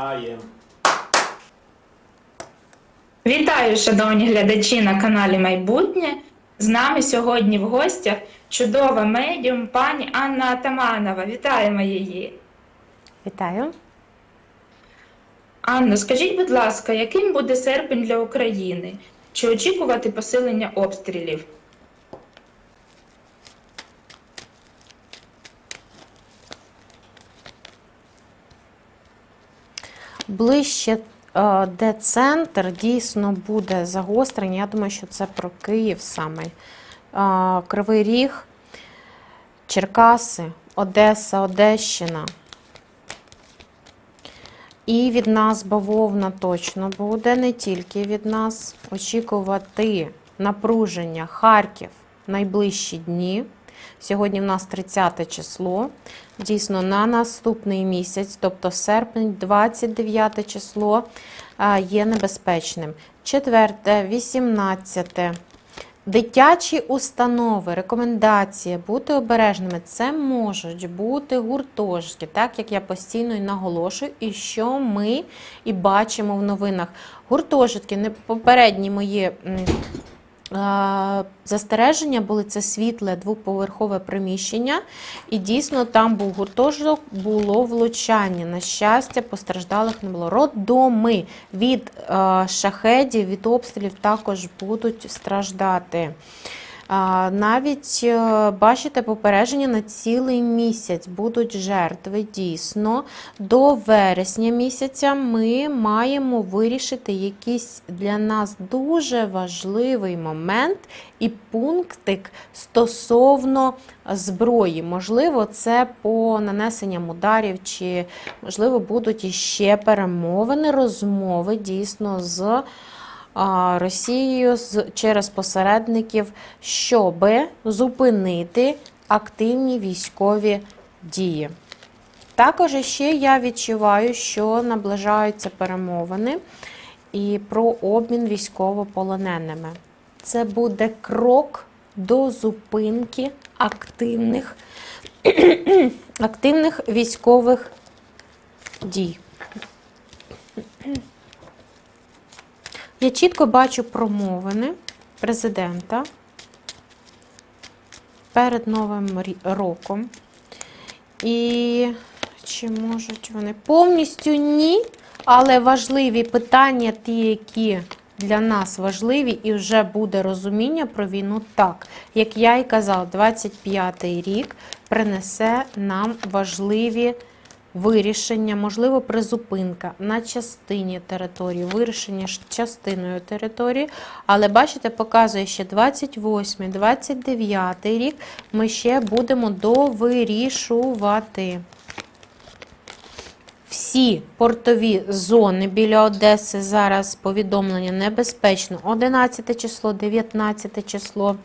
Починаємо. Вітаю, шановні глядачі на каналі Майбутнє. З нами сьогодні в гостях чудова медіум пані Анна Атаманова. Вітаємо її. Вітаю. Анно, скажіть, будь ласка, яким буде серпень для України? Чи очікувати посилення обстрілів? Ближче, е, де центр, дійсно буде загострення. Я думаю, що це про Київ саме. Е, Кривий Ріг, Черкаси, Одеса, Одещина. І від нас бавовна точно буде, не тільки від нас. Очікувати напруження Харків найближчі дні. Сьогодні в нас 30 число. Дійсно, на наступний місяць, тобто серпень, 29 число, є небезпечним. Четверте, 18. Дитячі установи, рекомендації бути обережними. Це можуть бути гуртожитки, так як я постійно і наголошую, і що ми і бачимо в новинах. Гуртожитки, попередні мої застереження були це світле двоповерхове приміщення, і дійсно там був гуртожиток, було влучання. На щастя, постраждалих не було. Роддоми від шахедів, від обстрілів також будуть страждати. Навіть е, бачите попередження на цілий місяць будуть жертви. Дійсно, до вересня місяця ми маємо вирішити якийсь для нас дуже важливий момент і пунктик стосовно зброї. Можливо, це по нанесенням ударів, чи можливо будуть іще перемовини, розмови дійсно з Росією через посередників, щоб зупинити активні військові дії. Також ще я відчуваю, що наближаються перемовини і про обмін військовополоненими. Це буде крок до зупинки активних, активних військових дій. Я чітко бачу промовини президента перед Новим роком. І чи можуть вони повністю ні, але важливі питання, ті, які для нас важливі, і вже буде розуміння про війну так. Як я і казала, 25-й рік принесе нам важливі вирішення, можливо, призупинка на частині території, вирішення частиною території. Але бачите, показує ще 28, 29 рік. Ми ще будемо довирішувати. Всі портові зони біля Одеси зараз повідомлення небезпечно. 11 число, 19 число.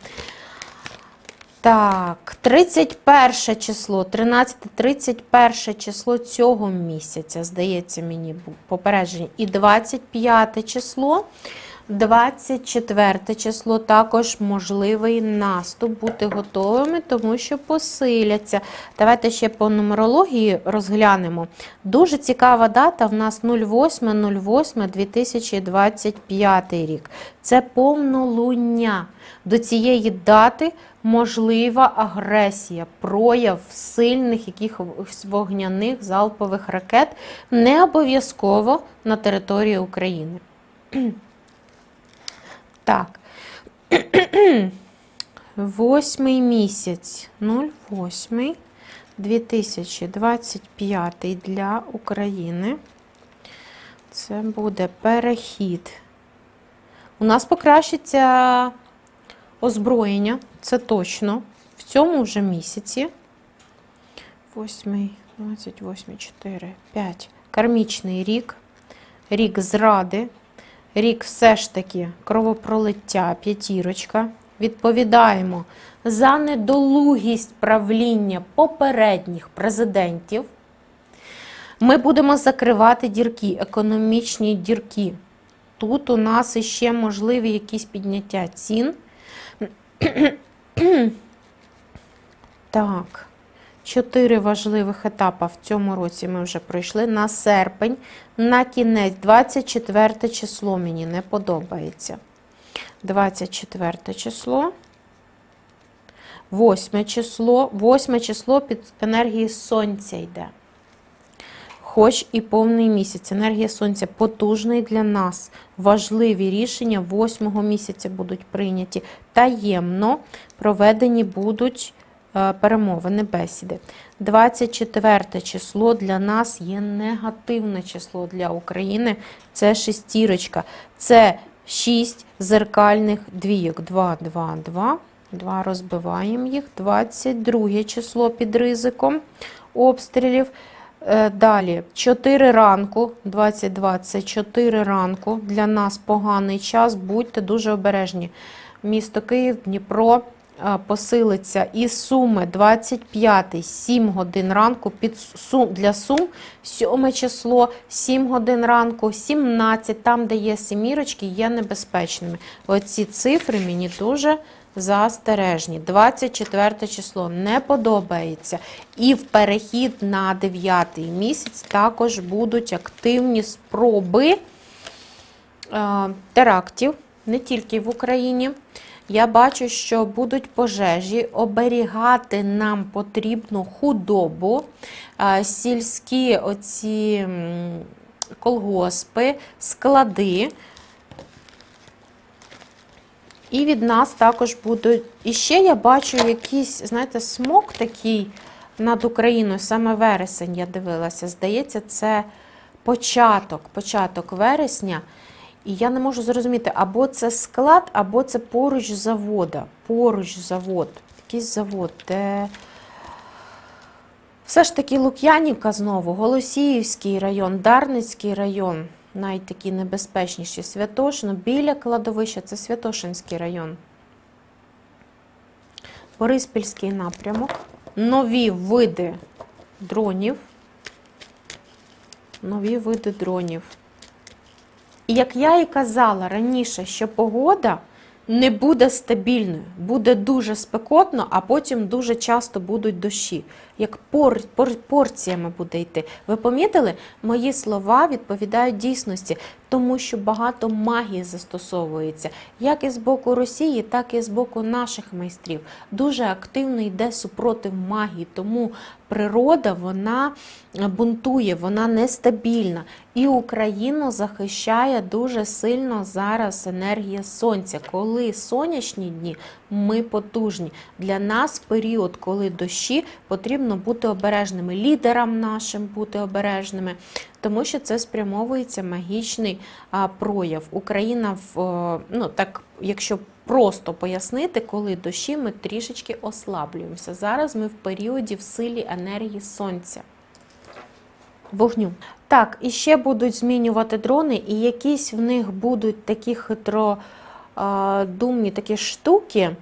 Так, 31 число, 13-31 число цього місяця, здається, мені попередження. І 25 число, 24 число також можливий наступ. Бути готовими, тому що посиляться. Давайте ще по нумерології розглянемо. Дуже цікава дата в нас 08.08.2025 рік. Це повнолуння. До цієї дати можлива агресія, прояв сильних якихось вогняних залпових ракет, не обов'язково на території України. Так. Восьмий місяць 08 2025 для України. Це буде перехід. У нас покращиться озброєння, це точно. В цьому вже місяці. 8, 28, 4, 5. Кармічний рік. Рік зради. Рік все ж таки кровопролиття, п'ятірочка. Відповідаємо за недолугість правління попередніх президентів. Ми будемо закривати дірки, економічні дірки. Тут у нас іще можливі якісь підняття цін. Так, Чотири важливих етапи в цьому році ми вже пройшли. На серпень, на кінець, 24 число мені не подобається. 24 число. 8 число. 8 число під енергією сонця йде. Хоч і повний місяць. Енергія сонця потужний для нас. Важливі рішення 8 місяця будуть прийняті. Таємно проведені будуть перемовини, бесіди. 24 число для нас є негативне число для України. Це шестірочка. Це 6 зеркальних двійок. 2, 2, 2. 2 розбиваємо їх. 22 число під ризиком обстрілів. Е, Далі 4 ранку, 22 це 4 ранку. Для нас поганий час. Будьте дуже обережні. Місто Київ, Дніпро е, посилиться. І Суми 25, 7 годин ранку. Під Сум, для Сум 7 число, 7 годин ранку, 17, там, де є семірочки, є небезпечними. Оці цифри мені дуже застережні. 24 число не подобається. І в перехід на 9 місяць також будуть активні спроби терактів, не тільки в Україні. Я бачу, що будуть пожежі, оберігати нам потрібну худобу, сільські оці колгоспи, склади. І від нас також будуть. І ще я бачу якийсь, знаєте, смок такий над Україною, саме вересень я дивилася. Здається, це початок, початок вересня. І я не можу зрозуміти, або це склад, або це поруч завода. Поруч завод. Якийсь завод, де. Все ж таки Лук'янівка знову, Голосіївський район, Дарницький район, навіть такі небезпечніші Святошино, біля кладовища це Святошинський район. Бориспільський напрямок, нові види дронів. Нові види дронів. І як я і казала раніше, що погода не буде стабільною, буде дуже спекотно, а потім дуже часто будуть дощі. Як пор, пор, порціями буде йти. Ви помітили, мої слова відповідають дійсності, тому що багато магії застосовується, як і з боку Росії, так і з боку наших майстрів. Дуже активно йде супротив магії, тому природа вона бунтує, вона нестабільна. І Україну захищає дуже сильно зараз енергія сонця. Коли сонячні дні, ми потужні. Для нас період, коли дощі, потрібно бути обережними, лідерам нашим бути обережними, тому що це спрямовується магічний прояв. Україна в о, ну так, якщо просто пояснити, коли дощі, ми трішечки ослаблюємося. Зараз ми в періоді в силі енергії сонця. Вогню. Так, і ще будуть змінювати дрони, і якісь в них будуть такі хитро думні такі штуки,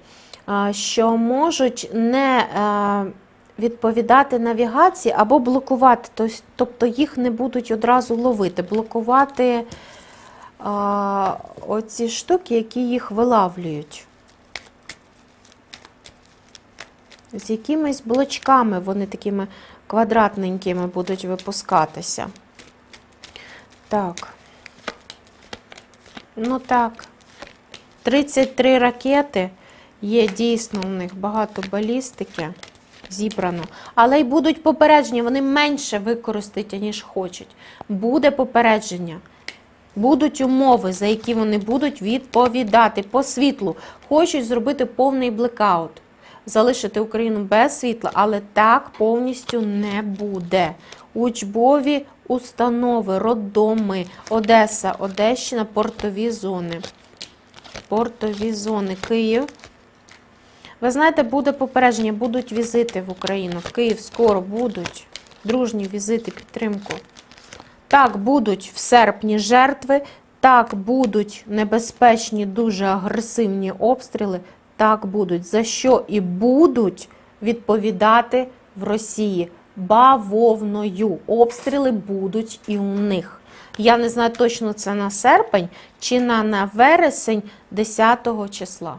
що можуть не відповідати навігації або блокувати. Тобто їх не будуть одразу ловити, блокувати оці штуки, які їх вилавлюють. З якимись блочками вони такими квадратненькими будуть випускатися. Так. Ну так. 33 ракети. Є дійсно у них багато балістики зібрано. Але й будуть попередження, вони менше використають, ніж хочуть. Буде попередження. Будуть умови, за які вони будуть відповідати по світлу. Хочуть зробити повний блекаут, залишити Україну без світла, але так повністю не буде. Учбові установи, роддоми, Одеса, Одещина, портові зони. Портові зони, Київ. Ви знаєте, буде попередження, будуть візити в Україну. В Київ скоро будуть дружні візити, підтримку. Так, будуть в серпні жертви, так будуть небезпечні, дуже агресивні обстріли. Так будуть. За що і будуть відповідати в Росії бавовною. Обстріли будуть і у них. Я не знаю точно це на серпень чи на, на вересень 10 числа.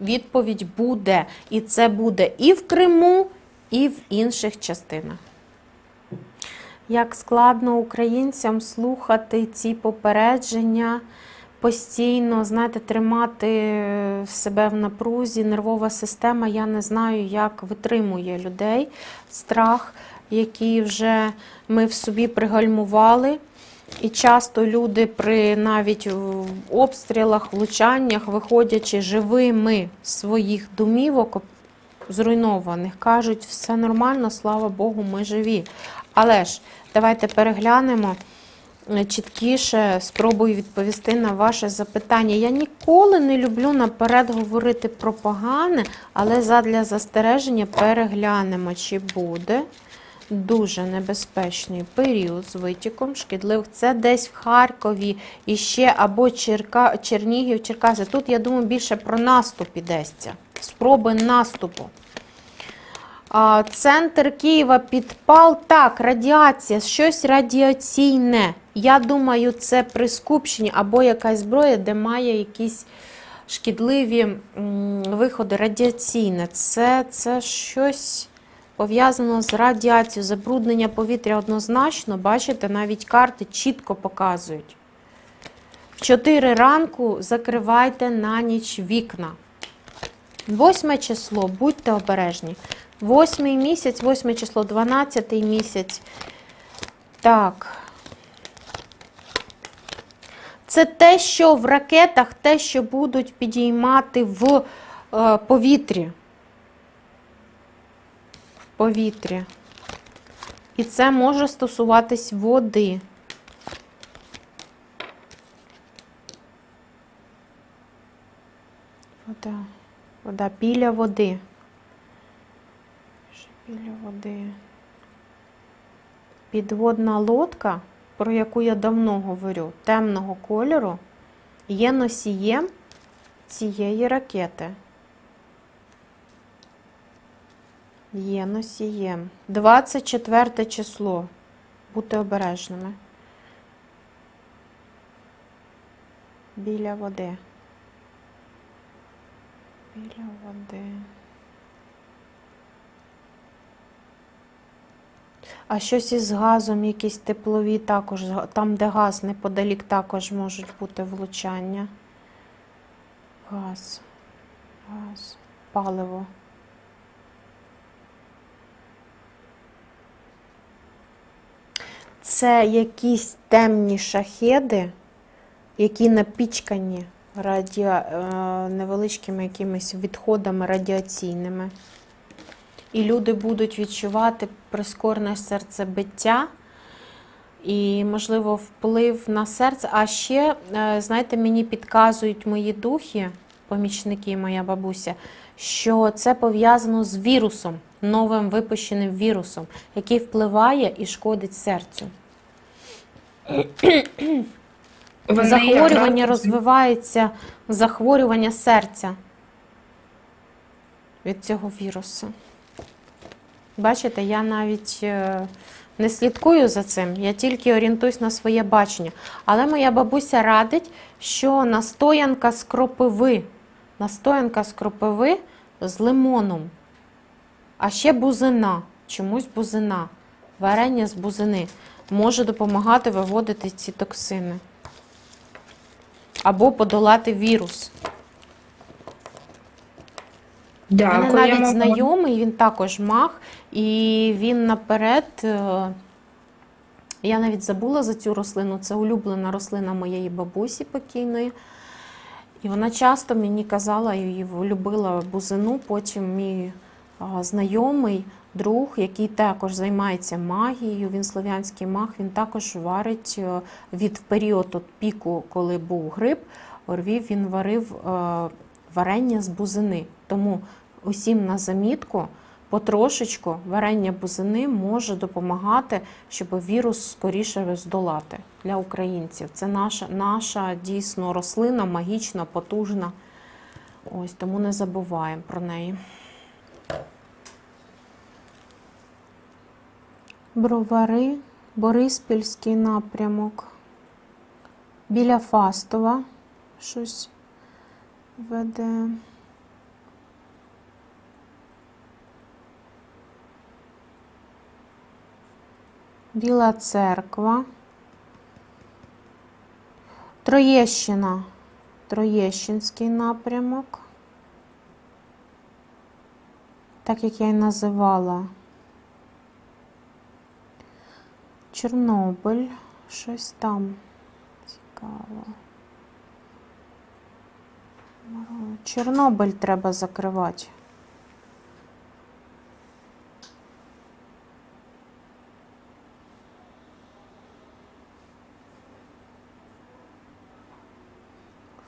Відповідь буде. І це буде і в Криму, і в інших частинах. Як складно українцям слухати ці попередження, постійно, знаєте, тримати себе в напрузі, нервова система. Я не знаю, як витримує людей страх, який вже ми в собі пригальмували. І часто люди при навіть обстрілах, влучаннях, виходячи живими з своїх домівок зруйнованих, кажуть, все нормально, слава Богу, ми живі. Але ж давайте переглянемо е, чіткіше, спробую відповісти на ваше запитання. Я ніколи не люблю наперед говорити про погане, але задля застереження переглянемо, чи буде дуже небезпечний період з витіком шкідливих. Це десь в Харкові і ще або Черка... Чернігів, Черкаси. Тут, я думаю, більше про наступ ідеться. Спроби наступу. Центр Києва підпал. Так, радіація, щось радіаційне. Я думаю, це при скупченні або якась зброя, де має якісь шкідливі виходи. Радіаційне. Це, це щось пов'язано з радіацією, забруднення повітря однозначно. Бачите, навіть карти чітко показують. В 4 ранку закривайте на ніч вікна. Восьме число, будьте обережні. Восьмий місяць, восьме число, 12 місяць. Так. Це те, що в ракетах, те, що будуть підіймати в е, повітрі. В повітрі. І це може стосуватись води. Вода. Вода біля води. Біля води. Підводна лодка, про яку я давно говорю, темного кольору, є носієм цієї ракети. Є носієм. 24 число. Будьте обережними. Біля води. Біля води. А щось із газом, якісь теплові також, там, де газ неподалік, також можуть бути влучання. Газ, газ, паливо. Це якісь темні шахеди, які напічкані радіо, е, невеличкими якимись відходами радіаційними. І люди будуть відчувати прискорене серцебиття і, можливо, вплив на серце. А ще, е, знаєте, мені підказують мої духи, помічники, моя бабуся, що це пов'язано з вірусом, новим випущеним вірусом, який впливає і шкодить серцю. Вони захворювання розвивається, захворювання серця від цього вірусу. Бачите, я навіть е, не слідкую за цим, я тільки орієнтуюсь на своє бачення. Але моя бабуся радить, що настоянка з кропиви, настоянка з кропиви з лимоном, а ще бузина, чомусь бузина, варення з бузини може допомагати виводити ці токсини або подолати вірус. У мене навіть знайомий, він також маг, і він наперед. е, Я навіть забула за цю рослину. Це улюблена рослина моєї бабусі покійної. І вона часто мені казала і любила бузину. Потім мій знайомий, друг, який також займається магією, він слов'янський маг, він також варить е, від період от піку, коли був грип, орвів, він варив е, варення з бузини. Тому усім на замітку потрошечку варення бузини може допомагати, щоб вірус скоріше здолати для українців. Це наша, наша дійсно рослина, магічна, потужна. Ось тому не забуваємо про неї. Бровари, Бориспільський напрямок. Біля Фастова щось веде. Біла церква. Троєщина. Троєщинський напрямок. Так як я і називала. Чорнобиль. Щось там цікаво. Чорнобиль треба закривати.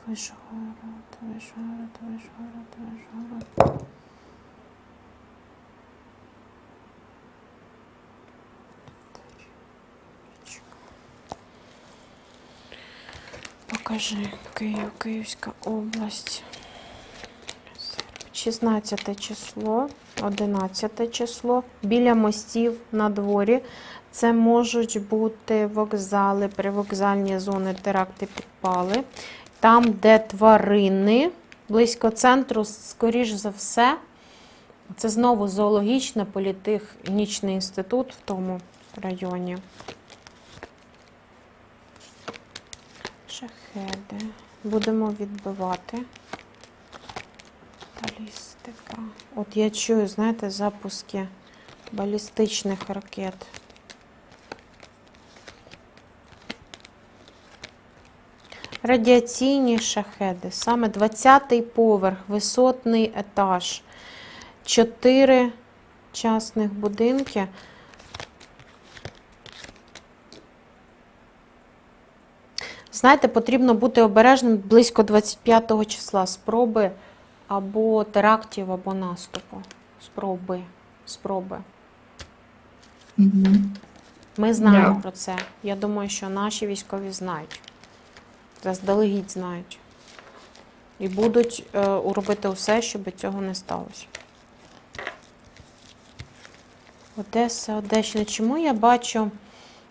Вишгород, Вишгород, Вишгород, Вишгород. Покажи Київ, Київська область. 16 число, 11 число. Біля мостів на дворі. Це можуть бути вокзали, привокзальні зони, теракти, підпали. Там, де тварини, близько центру, скоріш за все, це знову зоологічний політехнічний інститут в тому районі. Шахеди. Будемо відбивати. Балістика. От я чую, знаєте, запуски балістичних ракет. Радіаційні шахеди. Саме 20-й поверх, висотний етаж. Чотири частних будинки. Знаєте, потрібно бути обережним близько 25 числа. Спроби або терактів, або наступу. Спроби. Спроби. Ми знаємо Да. про це. Я думаю, що наші військові знають. Заздалегідь знають. І будуть е, робити все, щоб цього не сталося. Одеса, Одещина. Чому я бачу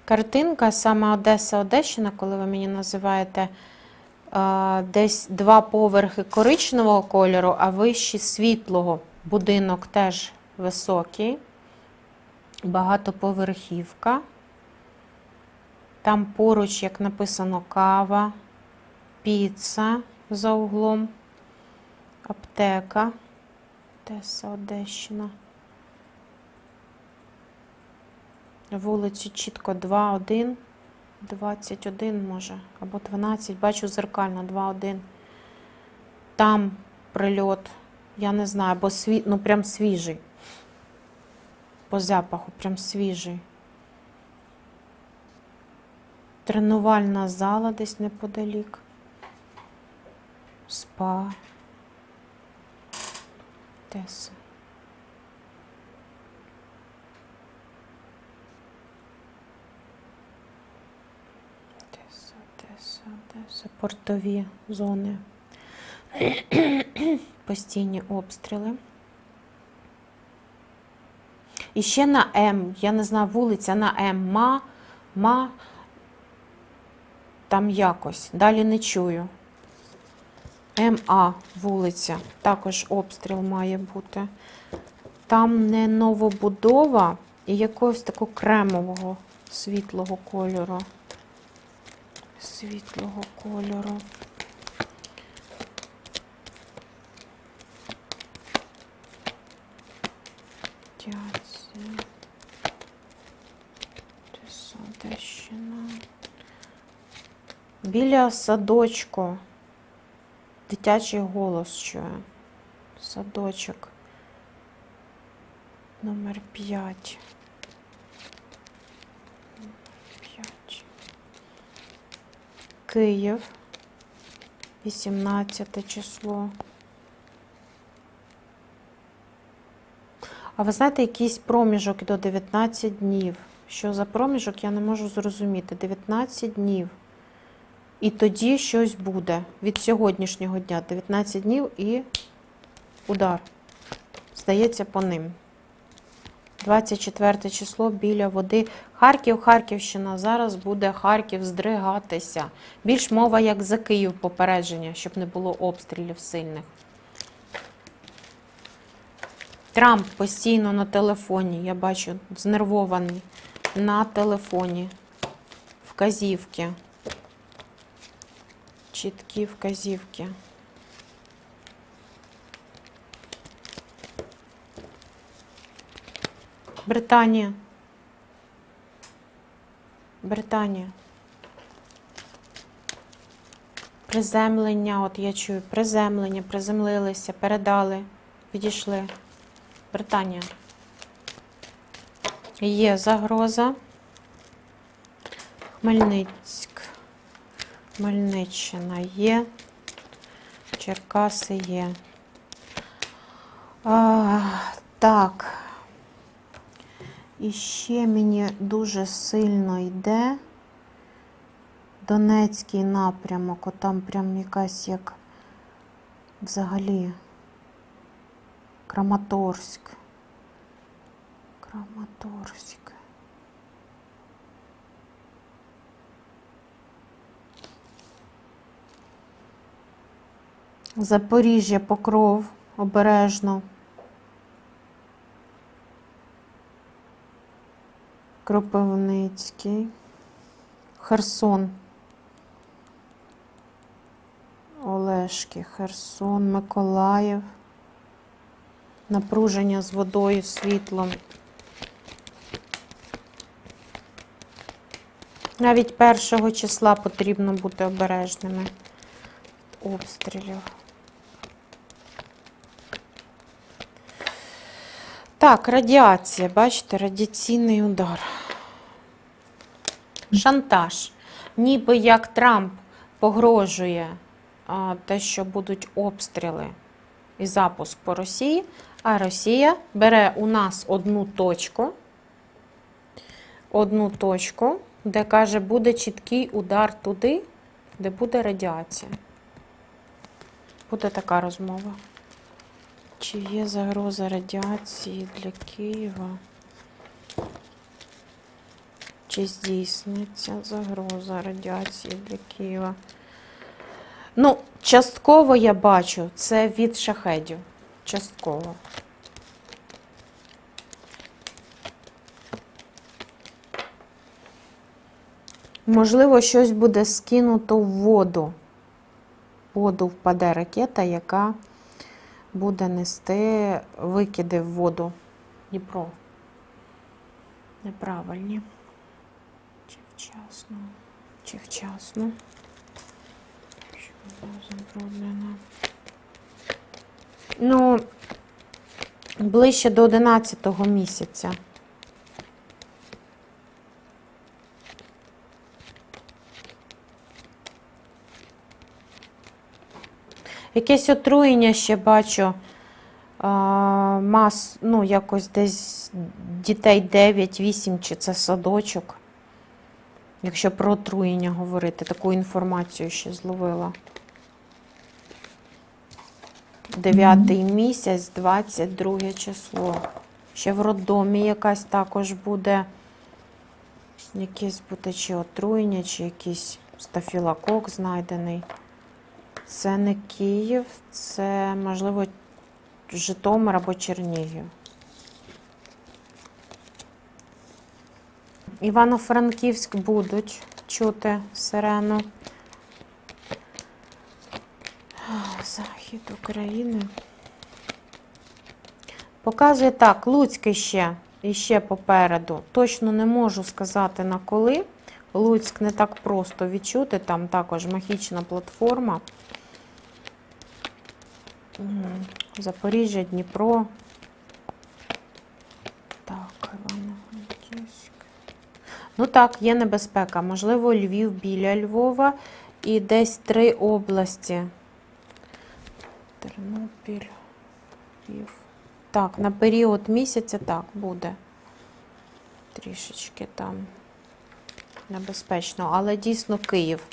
картинка саме Одеса, Одещина, коли ви мені називаєте десь два поверхи коричневого кольору, а вищі світлого. Будинок теж високий, багатоповерхівка. Там поруч, як написано, кава, піца за углом, аптека, Одеса, Одещина. Вулиці чітко 2, 1, 21 може, або 12. Бачу зеркально 2, 1. Там прильот, я не знаю, бо сві... ну прям свіжий. По запаху, прям свіжий. Тренувальна зала десь неподалік. Спа. Теса. Одеса, Одеса. Портові зони. Постійні обстріли. І ще на М, я не знаю, вулиця на М. Ма, ма. Там якось. Далі не чую. МА вулиця. Також обстріл має бути. Там не новобудова і якогось такого кремового світлого кольору. Світлого кольору. Дядзя. Одеса, Біля садочку. Дитячий голос чує. Садочок. Номер 5. 5. Київ. 18 число. А ви знаєте, якийсь проміжок до 19 днів. Що за проміжок, я не можу зрозуміти. 19 днів. І тоді щось буде від сьогоднішнього дня. 19 днів і удар. Здається, по ним. 24 число біля води. Харків, Харківщина. Зараз буде Харків здригатися. Більш мова як за Київ попередження, щоб не було обстрілів сильних. Трамп постійно на телефоні, я бачу, знервований. на телефоні. Вказівки. Чіткі вказівки. Британія. Британія. Приземлення, от я чую, приземлення, приземлилися, передали, відійшли. Британія. Є загроза. Хмельницьк. Хмельниччина є. Черкаси є. А, так. І ще мені дуже сильно йде Донецький напрямок. От там прям якась як взагалі Краматорськ. Краматорськ. Запоріжжя, Покров, обережно. Кропивницький. Херсон. Олешки, Херсон, Миколаїв. Напруження з водою, світлом. Навіть першого числа потрібно бути обережними обстрілів. Так, радіація, бачите, радіаційний удар. Шантаж. Ніби як Трамп погрожує а, те, що будуть обстріли і запуск по Росії, а Росія бере у нас одну точку, одну точку, де каже, буде чіткий удар туди, де буде радіація. Буде така розмова. Чи є загроза радіації для Києва? Чи здійсниться загроза радіації для Києва? Ну, частково я бачу це від шахедів. Частково. Можливо, щось буде скинуто в воду. В воду впаде ракета, яка буде нести викиди в воду. Дніпро. Неправильні. Чи вчасно? Чи вчасно? Що зроблено? Ну, ближче до 11 місяця. Якесь отруєння ще бачу. А, мас, ну, якось десь дітей 9-8, чи це садочок. Якщо про отруєння говорити, таку інформацію ще зловила. Дев'ятий місяць, 22 число. Ще в роддомі якась також буде. Якесь буде чи отруєння, чи якийсь стафілокок знайдений. Це не Київ, це, можливо, Житомир або Чернігів. Івано-Франківськ будуть чути сирену. Захід України. Показує так, Луцьк ще, іще попереду. Точно не можу сказати на коли. Луцьк не так просто відчути, там також магічна платформа. Запоріжжя, Дніпро. Так, Івано-Франківськ. Ну так, є небезпека. Можливо, Львів біля Львова і десь три області. Тернопіль, Львів. Так, на період місяця так буде. Трішечки там небезпечно. Але дійсно Київ.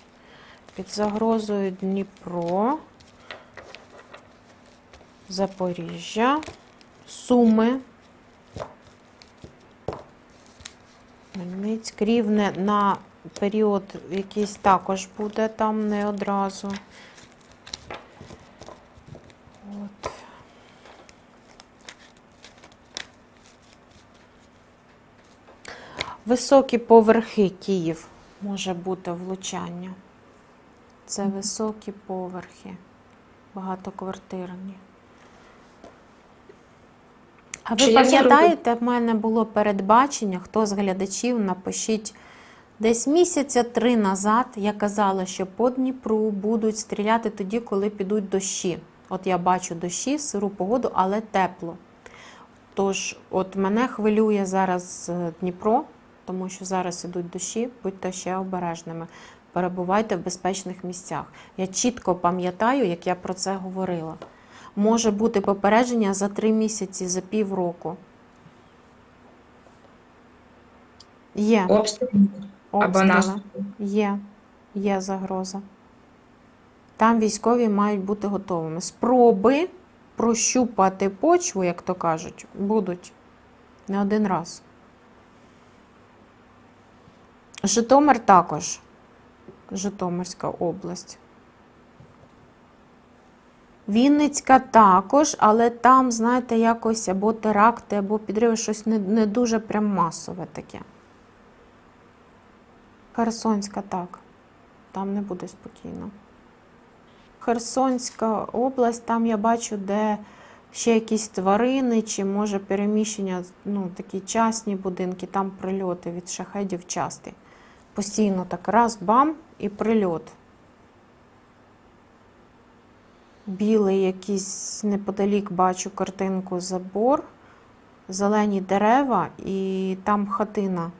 Під загрозою Дніпро. Запоріжжя, Суми, Хмельницьк, Рівне на період якийсь також буде там не одразу. От. Високі поверхи Київ може бути влучання. Це високі поверхи, багатоквартирні. А ви пам'ятаєте, в мене було передбачення, хто з глядачів напишіть десь місяця три назад я казала, що по Дніпру будуть стріляти тоді, коли підуть дощі. От я бачу дощі, сиру погоду, але тепло. Тож, от мене хвилює зараз е, Дніпро, тому що зараз ідуть дощі, будьте ще обережними. Перебувайте в безпечних місцях. Я чітко пам'ятаю, як я про це говорила. Може бути попередження за три місяці, за півроку. Є Обстріл або обстріли. наступ. Є, є загроза. Там військові мають бути готовими. Спроби прощупати почву, як то кажуть, будуть не один раз. Житомир також. Житомирська область. Вінницька також, але там, знаєте, якось або теракти, або підриви, щось не, не дуже прям масове таке. Херсонська так. Там не буде спокійно. Херсонська область, там я бачу, де ще якісь тварини, чи може переміщення, ну, такі частні будинки, там прильоти від шахедів часті. Постійно так раз, бам, і прильот. Білий якийсь неподалік бачу картинку забор, зелені дерева і там хатина.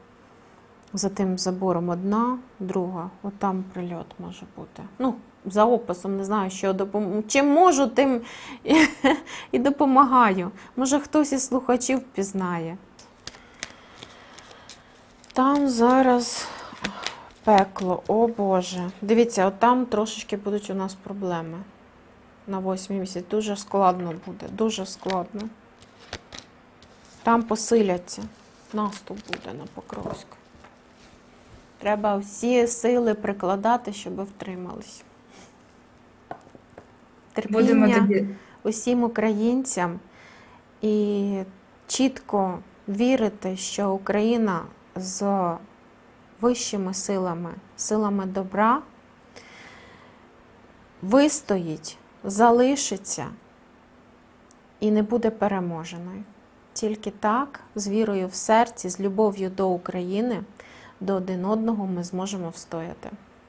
За тим забором одна, друга. От там прильот може бути. Ну, за описом не знаю, що допом... Чим можу, тим і, допомагаю. Може, хтось із слухачів пізнає. Там зараз пекло, о Боже. Дивіться, от там трошечки будуть у нас проблеми. На восьмій місяць. Дуже складно буде, дуже складно. Там посиляться. Наступ буде на Покровськ. Треба всі сили прикладати, щоб втримались. Терпіння усім українцям і чітко вірити, що Україна з вищими силами, силами добра вистоїть, залишиться і не буде переможеною. Тільки так, з вірою в серці, з любов'ю до України, до один одного ми зможемо встояти.